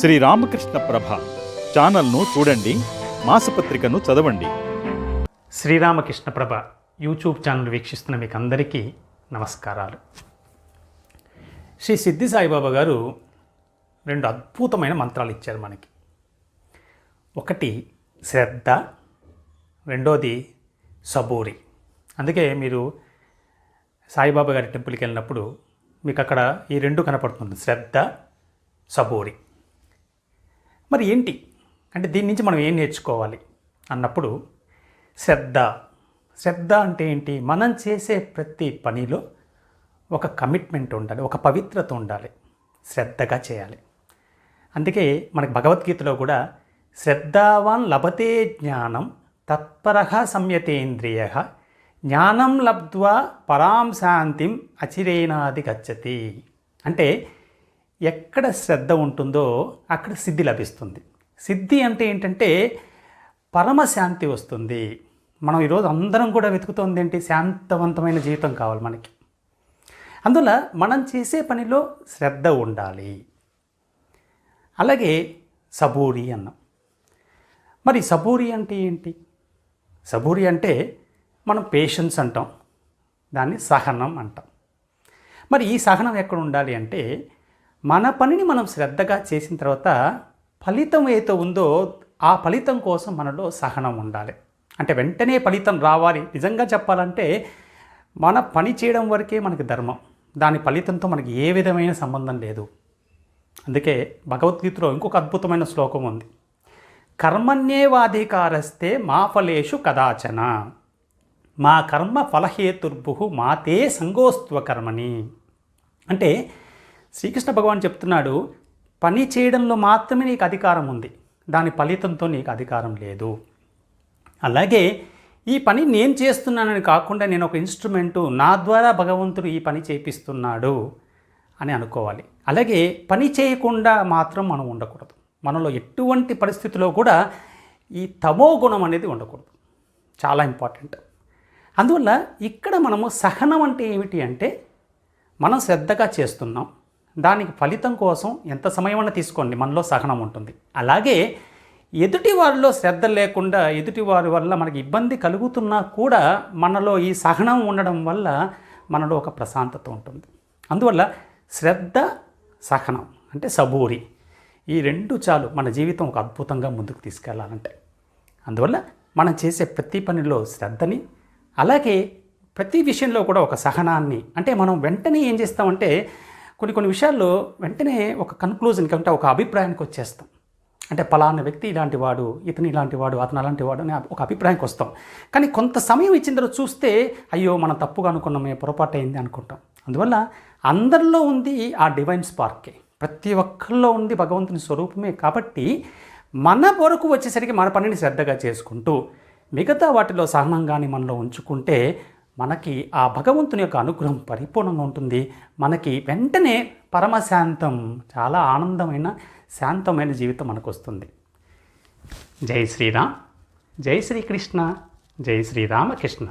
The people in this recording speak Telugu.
శ్రీ రామకృష్ణ ప్రభ. ఛానల్ను చూడండి మాసపత్రికను చదవండి. శ్రీరామకృష్ణ ప్రభ యూట్యూబ్ ఛానల్ వీక్షిస్తున్న మీకు అందరికీ నమస్కారాలు. శ్రీ సిద్ధి సాయిబాబా గారు రెండు అద్భుతమైన మంత్రాలు ఇచ్చారు మనకి. ఒకటి శ్రద్ధ రెండోది సబూరి. అందుకే మీరు సాయిబాబా గారి టెంపుల్కి వెళ్ళినప్పుడు మీకు అక్కడ ఈ రెండు కనపడుతుంది శ్రద్ధ సబూరి. మరి ఏంటి? అంటే దీని నుంచి మనం ఏం నేర్చుకోవాలి? అన్నప్పుడు శ్రద్ధ. శ్రద్ధ అంటే ఏంటి? మనం చేసే ప్రతి పనిలో ఒక కమిట్మెంట్ ఉండాలి ఒక పవిత్రత ఉండాలి. శ్రద్ధగా చేయాలి. అందుకే మనకు భగవద్గీతలో కూడా శ్రద్ధావాన్ లభతే జ్ఞానం తత్పర సంయతేంద్రియ జ్ఞానం లబ్ధ్వా పరాం శాంతిం అచిరేనాది గచ్చతి. అంటే ఎక్కడ శ్రద్ధ ఉంటుందో అక్కడ సిద్ధి లభిస్తుంది. సిద్ధి అంటే ఏంటంటే పరమశాంతి వస్తుంది. మనం ఈరోజు అందరం కూడా వెతుకుతోంది ఏంటి? శాంతవంతమైన జీవితం కావాలి మనకి. అందువల్ల మనం చేసే పనిలో శ్రద్ధ ఉండాలి. అలాగే సబూరి అన్నాం. మరి సబూరి అంటే ఏంటి? సబూరి అంటే మనం పేషెన్స్ అంటాం. దాన్ని సహనం అంటాం. మరి ఈ సహనం ఎక్కడ ఉండాలి అంటే మన పనిని మనం శ్రద్ధగా చేసిన తర్వాత ఫలితం ఏదో ఉందో ఆ ఫలితం కోసం మనలో సహనం ఉండాలి. అంటే వెంటనే ఫలితం రావాలి. నిజంగా చెప్పాలంటే మన పని చేయడం వరకే మనకి ధర్మం. దాని ఫలితంతో మనకి ఏ విధమైన సంబంధం లేదు. అందుకే భగవద్గీతలో ఇంకొక అద్భుతమైన శ్లోకం ఉంది. కర్మణ్యేవాధికారస్తే మా ఫలేషు కదాచన. మా కర్మ ఫలహేతుర్భు మాతే సంగోస్త్వ కర్మని అంటే శ్రీకృష్ణ భగవాన్ చెప్తున్నాడు పని చేయడంలో మాత్రమే నీకు అధికారం ఉంది. దాని ఫలితంతో నీకు అధికారం లేదు. అలాగే ఈ పని నేను చేస్తున్నానని కాకుండా నేను ఒక ఇన్స్ట్రుమెంటు నా ద్వారా భగవంతుడు ఈ పని చేపిస్తున్నాడు అని అనుకోవాలి. అలాగే పని చేయకుండా మాత్రం మనం ఉండకూడదు. మనలో ఎటువంటి పరిస్థితిలో కూడా ఈ తమో గుణం అనేది ఉండకూడదు. చాలా ఇంపార్టెంట్. అందువల్ల ఇక్కడ మనము సహనం అంటే ఏమిటి అంటే మనం శ్రద్ధగా చేస్తున్నాం దానికి ఫలితం కోసం ఎంత సమయమైనా తీసుకోండి మనలో సహనం ఉంటుంది. అలాగే ఎదుటి వారిలో శ్రద్ధ లేకుండా ఎదుటి వారి వల్ల మనకి ఇబ్బంది కలుగుతున్నా కూడా మనలో ఈ సహనం ఉండడం వల్ల మనలో ఒక ప్రశాంతత ఉంటుంది. అందువల్ల శ్రద్ధ సహనం అంటే సబూరి ఈ రెండు చాలు మన జీవితం ఒక అద్భుతంగా ముందుకు తీసుకెళ్ళాలంటే అందువల్ల మనం చేసే ప్రతి పనిలో శ్రద్ధని అలాగే ప్రతి విషయంలో కూడా ఒక సహనాన్ని అంటే మనం వెంటనే ఏం చేస్తామంటే కొన్ని కొన్ని విషయాల్లో వెంటనే ఒక కన్క్లూజన్కి అంటే ఒక అభిప్రాయానికి వచ్చేస్తాం. అంటే పలానా వ్యక్తి ఇలాంటి వాడు ఇతను ఇలాంటి వాడు అతను అలాంటి వాడు అని ఒక అభిప్రాయానికి వస్తాం. కానీ కొంత సమయం ఇచ్చిన తర్వాత చూస్తే అయ్యో మనం తప్పుగా అనుకున్నామే పొరపాటు అయింది అనుకుంటాం. అందువల్ల అందరిలో ఉంది ఆ డివైన్ స్పార్కే ప్రతి ఒక్కరిలో ఉంది భగవంతుని స్వరూపమే కాబట్టి మన వరకు వచ్చేసరికి మన పనిని శ్రద్ధగా చేసుకుంటూ మిగతా వాటిలో సహనంగాని మనలో ఉంచుకుంటే మనకి ఆ భగవంతుని యొక్క అనుగ్రహం పరిపూర్ణంగా ఉంటుంది. మనకి వెంటనే పరమశాంతం చాలా ఆనందమైన శాంతమైన జీవితం మనకు వస్తుంది జై శ్రీరామ్. జై శ్రీకృష్ణ. జై శ్రీరామకృష్ణ.